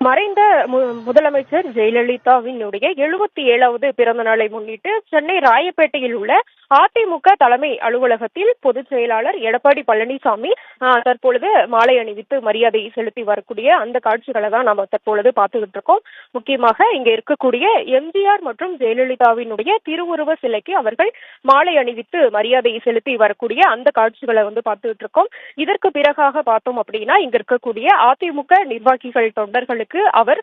மறைந்த முதலமைச்சர் ஜெயலலிதாவினுடைய எழுபத்தி ஏழாவது பிறந்த நாளை முன்னிட்டு சென்னை ராயப்பேட்டையில் உள்ள அதிமுக தலைமை அலுவலகத்தில் பொதுச் செயலாளர் எடப்பாடி பழனிசாமி தற்பொழுது மாலை அணிவித்து மரியாதை செலுத்தி வரக்கூடிய அந்த காட்சிகளை தான் நாம தற்பொழுது பார்த்துக்கிட்டு இருக்கோம். முக்கியமாக இங்க இருக்கக்கூடிய எம்ஜிஆர் மற்றும் ஜெயலலிதாவினுடைய திருவுருவ சிலைக்கு அவர்கள் மாலை அணிவித்து மரியாதை செலுத்தி வரக்கூடிய அந்த காட்சிகளை வந்து பார்த்துக்கிட்டு இருக்கோம். இதற்கு பிறகாக பார்த்தோம் அப்படின்னா இங்க இருக்கக்கூடிய அதிமுக நிர்வாகிகள் தொண்டர்களுக்கு அவர்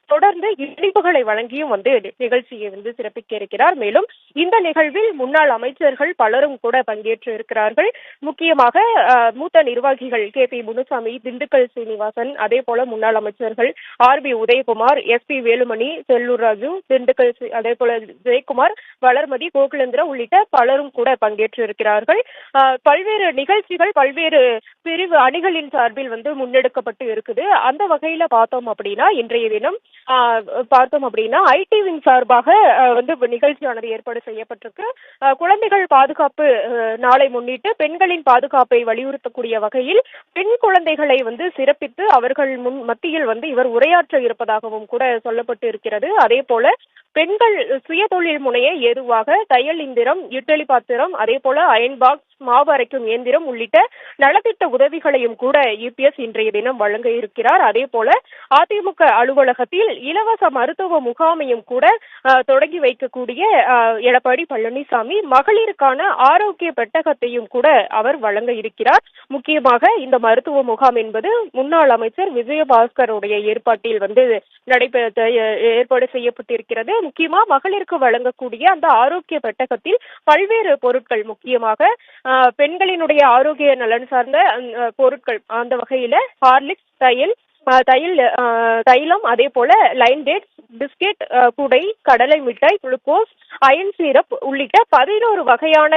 தொடர்ந்து இனிப்புகளை வழங்கியும் வந்து நிகழ்ச்சியை வந்து சிறப்பிக்க இருக்கிறார் மேலும் இந்த நிகழ்வில் முன்னாள் அமைச்சர்கள் பலரும் கூட பங்கேற்று இருக்கிறார்கள் முக்கியமாக மூத்த நிர்வாகிகள் கே. பி. முனுசாமி திண்டுக்கல் சீனிவாசன் அதே போல முன்னாள் அமைச்சர்கள் R. P. Udhayakumar S. P. Velumani Sellur Raju Dindigul அதே போல ஜெயக்குமார் வளர்மதி கோகுலேந்திரா உள்ளிட்ட பலரும் கூட பங்கேற்று இருக்கிறார்கள் பல்வேறு நிகழ்ச்சிகள் பல்வேறு பிரிவு அணிகளின் சார்பில் வந்து முன்னெடுக்கப்பட்டு இருக்குது. அந்த வகையில பார்த்தோம் அப்படின்னா இன்றைய தினம் பார்த்தோம் அப்படின்னா ஐடிவின் சார்பாக வந்து நிகழ்ச்சியானது ஏற்பாடு செய்யப்பட்டிருக்கு. குழந்தைகள் பாதுகாப்பு நாளை முன்னிட்டு பெண்களின் பாதுகாப்பை வலியுறுத்தக்கூடிய வகையில் பெண் குழந்தைகளை வந்து சிறப்பித்து அவர்கள் முன் மத்தியில் வந்து இவர் உரையாற்ற இருப்பதாகவும் கூட சொல்லப்பட்டு இருக்கிறது. அதே போல பெண்கள் சுயதொழில் முனைய ஏதுவாக தையல் இந்திரம் இட்டலி பாத்திரம் அதே போல அயன் பாக்ஸ் மாவு அரைக்கும் இயந்திரம் உள்ளிட்ட நலத்திட்ட உதவிகளையும் கூட யூபிஎஸ் இன்றைய தினம் வழங்க இருக்கிறார். அதே போல அதிமுக அலுவலகத்தில் இலவச மருத்துவ முகாமையும் கூட தொடங்கி வைக்கக்கூடிய எடப்பாடி பழனிசாமி மகளிருக்கான ஆரோக்கிய பெட்டகத்தையும் கூட அவர் வழங்க இருக்கிறார். முக்கியமாக இந்த மருத்துவ முகாம் என்பது முன்னாள் அமைச்சர் விஜயபாஸ்கருடைய ஏற்பாட்டில் வந்து நடைபெற ஏற்பாடு செய்யப்பட்டிருக்கிறது. முக்கியமா மகளிருக்கு வழங்கக்கூடிய அந்த ஆரோக்கிய பெட்டகத்தில் பல்வேறு பொருட்கள் முக்கியமாக பெண்களினுடைய ஆரோக்கிய நலன் சார்ந்த பொருட்கள் அந்த வகையில ஹார்லிக்ஸ் தையல் தையல் தைலம் அதே போல லைன் டேட் பிஸ்கெட் குடை கடலை மிட்டாய் குளுக்கோஸ் அயன் சீரப் உள்ளிட்ட பதினோரு வகையான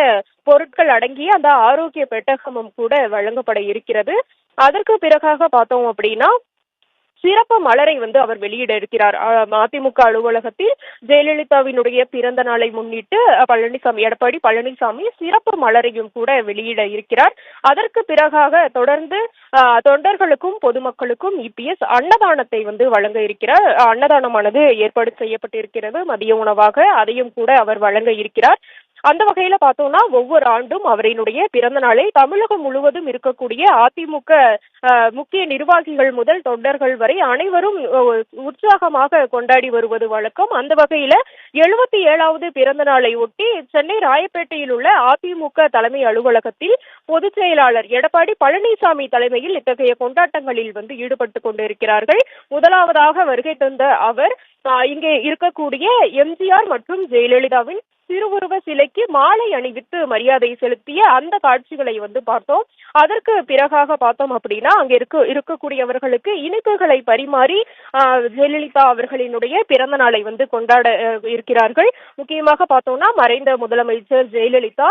பொருட்கள் அடங்கிய அந்த ஆரோக்கிய பெட்டகமும் கூட வழங்கப்பட இருக்கிறது. அதற்கு பிறகாக பார்த்தோம் அப்படின்னா சிறப்பு மலரை வந்து அவர் வெளியிட இருக்கிறார் அஹ், அதிமுக அலுவலகத்தில் ஜெயலலிதாவினுடைய பிறந்த நாளை முன்னிட்டு பழனிசாமி எடப்பாடி பழனிசாமி சிறப்பு மலரையும் கூட வெளியிட இருக்கிறார். அதற்கு பிறகாக தொடர்ந்து தொண்டர்களுக்கும் பொதுமக்களுக்கும் இபிஎஸ் அன்னதானத்தை வந்து வழங்க இருக்கிறார். அன்னதானமானது ஏற்பாடு செய்யப்பட்டிருக்கிறது. மதிய உணவாக அதையும் கூட அவர் வழங்க இருக்கிறார். அந்த வகையில பார்த்தோம்னா ஒவ்வொரு ஆண்டும் அவரினுடைய பிறந்த நாளை தமிழகம் முழுவதும் இருக்கக்கூடிய அதிமுக முக்கிய நிர்வாகிகள் முதல் தொண்டர்கள் வரை அனைவரும் உற்சாகமாக கொண்டாடி வருவது வழக்கம். அந்த வகையில எழுபத்தி ஏழாவது பிறந்த நாளை ஒட்டி சென்னை ராயப்பேட்டையில் உள்ள அதிமுக தலைமை அலுவலகத்தில் பொதுச் செயலாளர் எடப்பாடி பழனிசாமி தலைமையில் இத்தகைய கொண்டாட்டங்களில் வந்து ஈடுபட்டு கொண்டிருக்கிறார்கள். முதலாவதாக வருகை தந்த அவர் இங்கே இருக்கக்கூடிய எம்ஜிஆர் மற்றும் ஜெயலலிதாவின் திருவுருவ சிலைக்கு மாலை அணிவித்து மரியாதை செலுத்திய அந்த காட்சிகளை வந்து பார்த்தோம். அதற்கு பிறகாக பார்த்தோம் அப்படின்னா அங்க இருக்க இருக்கக்கூடியவர்களுக்கு இனிப்புகளை பரிமாறி ஜெயலலிதா அவர்களினுடைய பிறந்த நாளை வந்து கொண்டாட இருக்கிறார்கள். முக்கியமாக பார்த்தோம்னா மறைந்த முதலமைச்சர் ஜெயலலிதா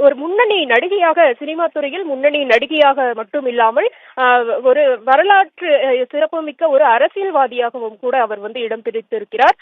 ஒரு முன்னணி நடிகையாக சினிமா துறையில் முன்னணி நடிகையாக மட்டும் இல்லாமல் ஆஹ், ஒரு வரலாற்று சிறப்புமிக்க ஒரு அரசியல்வாதியாகவும் கூட அவர் வந்து இடம் பிடித்திருக்கிறார்